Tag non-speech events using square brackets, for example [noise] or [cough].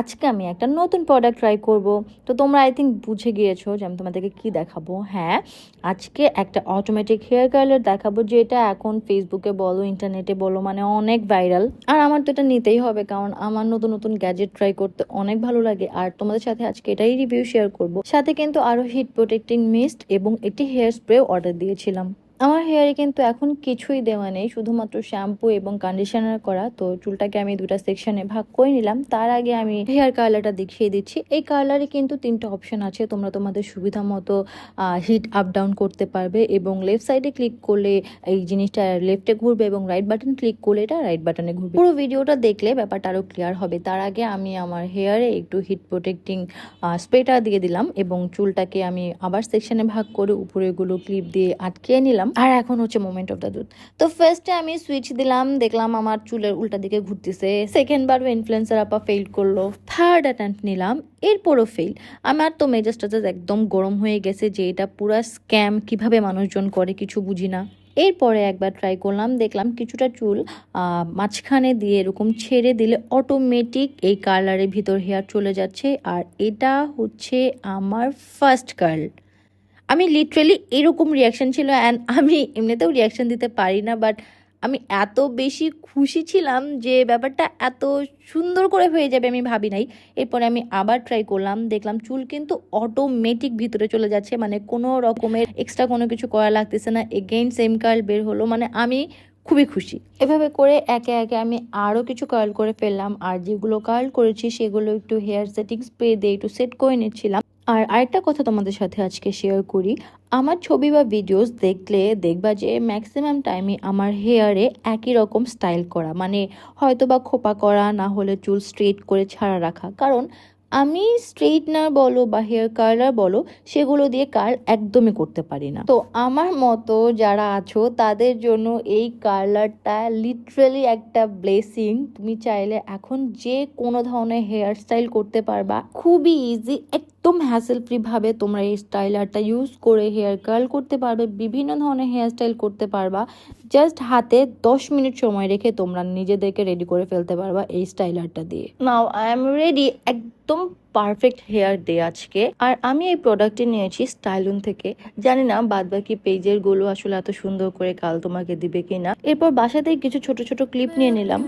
আজকে আমি একটা নতুন প্রোডাক্ট ট্রাই করব। তো তোমরা আই থিঙ্ক বুঝে গিয়েছো যে আমি তোমাদেরকে কি দেখাবো। হ্যাঁ আজকে একটা অটোমেটিক হেয়ার কালার দেখাবো, যেটা এখন ফেসবুকে বলো ইন্টারনেটে বলো মানে অনেক ভাইরাল আর আমার তো এটা নিতেই হবে, কারণ আমার নতুন নতুন গ্যাজেট ট্রাই করতে অনেক ভালো লাগে। আর তোমাদের সাথে আজকে এটাই রিভিউ শেয়ার করব। সাথে কিন্তু আরও হিট প্রোটেক্টিং মিস্ট এবং একটি হেয়ার স্প্রে অর্ডার দিয়েছিলাম। আমার হেয়ারে কিন্তু এখন কিছুই দেওয়া নেই, শুধুমাত্র শ্যাম্পু এবং কন্ডিশনার করা। তো চুলটাকে আমি দুটা সেকশনে ভাগ করে নিলাম। তার আগে আমি হেয়ার কালারটা দেখিয়ে দিচ্ছি। এই কালারে কিন্তু তিনটা অপশন আছে। তোমরা তোমাদের সুবিধা মতো হিট আপ ডাউন করতে পারবে এবং লেফট সাইডে ক্লিক করলে এই জিনিসটা লেফটে ঘুরবে এবং রাইট বাটন ক্লিক করলে এটা রাইট বাটনে ঘুরবে। পুরো ভিডিওটা দেখলে ব্যাপারটা আরও ক্লিয়ার হবে। তার আগে আমি আমার হেয়ারে একটু হিট প্রোটেক্টিং স্প্রেটা দিয়ে দিলাম এবং চুলটাকে আমি আবার সেকশনে ভাগ করে উপরেগুলো ক্লিপ দিয়ে আটকে নিলাম। আর এখন হচ্ছে মোমেন্ট অফ দ্য দুধ তো ফার্স্টে আমি সুইচ দিলাম, দেখলাম আমার চুলের উল্টা দিকে ঘুরতেছে। সেকেন্ড বারও ইনফ্লুয়েন্সার আপা ফেল করল। থার্ড অ্যাটেম্প নিলাম, এরপরও ফেল আমার তো মেজাজটা just একদম গরম হয়ে গেছে যে এটা পুরা স্ক্যাম কীভাবে মানুষজন করে কিছু বুঝি না। এরপরে একবার ট্রাই করলাম, দেখলাম কিছুটা চুল মাঝখানে দিয়ে এরকম ছেড়ে দিলে অটোমেটিক এই কালারের ভিতর হেয়ার চলে যাচ্ছে। আর এটা হচ্ছে আমার ফার্স্ট কার্ল আমি লিটারেলি এরকম রিয়াকশান ছিল অ্যান্ড [laughs] আমি এমনিতেও রিয়াকশান দিতে পারি না বাট আমি এত বেশি খুশি ছিলাম যে ব্যাপারটা এত সুন্দর করে হয়ে যাবে আমি ভাবি নাই। এরপরে আমি আবার ট্রাই করলাম, দেখলাম চুল কিন্তু অটোমেটিক ভিতরে চলে যাচ্ছে মানে কোনো রকমের এক্সট্রা কোনো কিছু করা লাগতেছে না। এগেইন সেম কার্ল বের হলো মানে আমি খুবই খুশি। এভাবে করে একে একে আমি আরও কিছু কার্ল করে ফেললাম আর যেগুলো কার্ল করেছি সেগুলো একটু হেয়ার সেটিং স্প্রে দিয়ে একটু সেট করে নিচ্ছিলাম। আর আরেকটা কথা তোমাদের সাথে আজকে শেয়ার করি, আমার ছবি বা ভিডিওস দেখলে দেখবা যে ম্যাক্সিমাম টাইমে আমার হেয়ারে একই রকম স্টাইল করা। মানে হয়তো বা খোপা করা, না হলে চুল স্ট্রেট করে ছাড়া রাখা। কারণ আমি স্ট্রেটনার বলো বা হেয়ার কার্লার বলো, সেগুলো দিয়ে কার্ল একদমই করতে পারি না। তো আমার মতো যারা আছো, তাদের জন্য এই কার্লারটা লিটারেলি একটা ব্লেসিং তুমি চাইলে এখন যে কোনো ধরনের হেয়ার স্টাইল করতে পারবা। খুবই ইজি একদম হ্যাসেল ফ্রি ভাবে তোমরা এই স্টাইলারটা ইউজ করে হেয়ার কার্ল করতে পারবে, বিভিন্ন ধরনের হেয়ার স্টাইল করতে পারবা। জাস্ট হাতে দশ মিনিট সময় রেখে তোমরা নিজেদেরকে রেডি করে ফেলতে পারবা এই স্টাইলারটা দিয়ে। নাও আই এম রেডি একদম পারফেক্ট হেয়ার ডে আজকে। আর আমি এই প্রোডাক্টটি নিয়েছি স্টাইলুন থেকে। জানি না বাদ বাকি পেজেরগুলো আসলে এত সুন্দর করে কাল তোমাকে দিবে কিনা। এরপর বাসাতেই কিছু ছোট ছোট ক্লিপ নিয়ে নিলাম।